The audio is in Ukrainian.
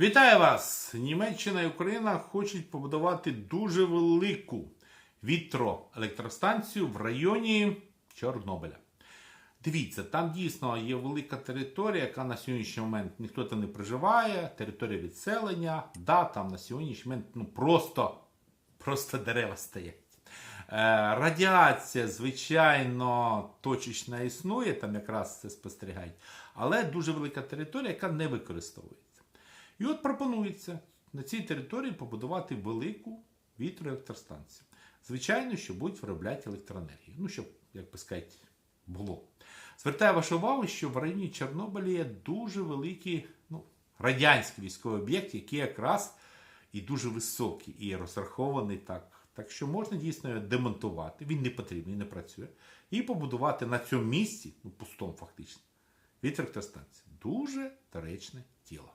Вітаю вас! Німеччина і Україна хочуть побудувати дуже велику вітроелектростанцію в районі Чорнобиля. Дивіться, там дійсно є велика територія, яка на сьогоднішній момент ніхто там не проживає, територія відселення. Да, там на сьогоднішній момент ну, просто, просто дерева стоять. Е, радіація, звичайно, точечна існує, там якраз це спостерігають, але дуже велика територія, яка не використовується. І от пропонується на цій території побудувати велику вітроелектростанцію. Звичайно, що будуть виробляти електроенергію. Ну, щоб, як би сказати, було. Звертаю вашу увагу, що в районі Чорнобиля є дуже великий ну, радянський військовий об'єкт, який якраз і дуже високий, і розрахований так. Так що можна дійсно його демонтувати, він не потрібний, не працює, і побудувати на цьому місці, ну пустому фактично, вітроелектростанцію. Дуже доречне діло.